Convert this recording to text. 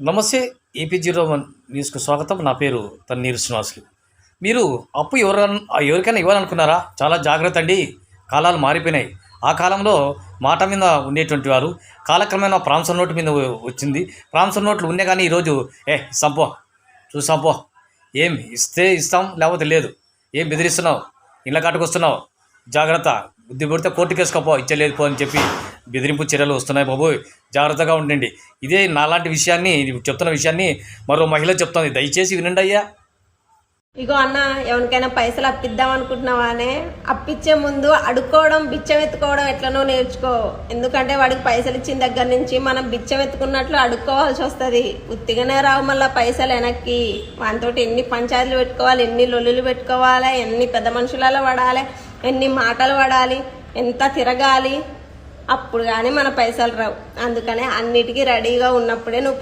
నమస్తే AP zero one న్యూస్కు స్వాగతం. నా పేరు తన్నీరు శ్రీనివాసులు. మీరు అప్పు ఎవరైనా ఎవరికైనా ఇవ్వాలనుకున్నారా? చాలా జాగ్రత్త అండి. కాలాలు మారిపోయినాయి. ఆ కాలంలో మాట మీద ఉండేటువంటి వారు కాలక్రమేణా ప్రాంసర్ నోటు మీద వచ్చింది. ప్రాంసం నోట్లు ఉన్నాయి కానీ ఈరోజు ఏ సంపో చూసాంపో ఏం ఇస్తే ఇస్తాం లేకపోతే లేదు. ఏం బెదిరిస్తున్నావు? ఇళ్ళ కాటుకొస్తున్నావు? జాగ్రత్త. బుద్ధి పుడితే కోర్టుకి వేసుకోపో ఇచ్చలేదు పో అని చెప్పి బెదిరింపు చర్యలు వస్తున్నాయి బాబు జాగ్రత్తగా ఉండండి. ఇదే నాలాంటి విషయాన్ని చెప్తున్న విషయాన్ని మరో మహిళ చెప్తుంది. దయచేసి వినండి అయ్యా. ఇగో అన్న ఎవరికైనా పైసలు అప్పిద్దాం అనుకుంటున్నావానే? అప్పిచ్చే ముందు అడుక్కోవడం బిచ్చం ఎత్తుకోవడం ఎట్లనో నేర్చుకో. ఎందుకంటే వాడికి పైసలు ఇచ్చిన దగ్గర నుంచి మనం బిచ్చం ఎత్తుకున్నట్లు అడుక్కోవాల్సి వస్తుంది. ఉత్తిగానే రావు మళ్ళీ పైసలు వెనక్కి. వానితోటి ఎన్ని పంచాయతీలు పెట్టుకోవాలి ఎన్ని లొల్లులు పెట్టుకోవాలి ఎన్ని పెద్ద మనుషులలో పడాలి ఎన్ని మాటలు పడాలి ఎంత తిరగాలి అప్పుడు కానీ మన పైసలు రావు. అందుకనే అన్నిటికీ రెడీగా ఉన్నప్పుడే నువ్వు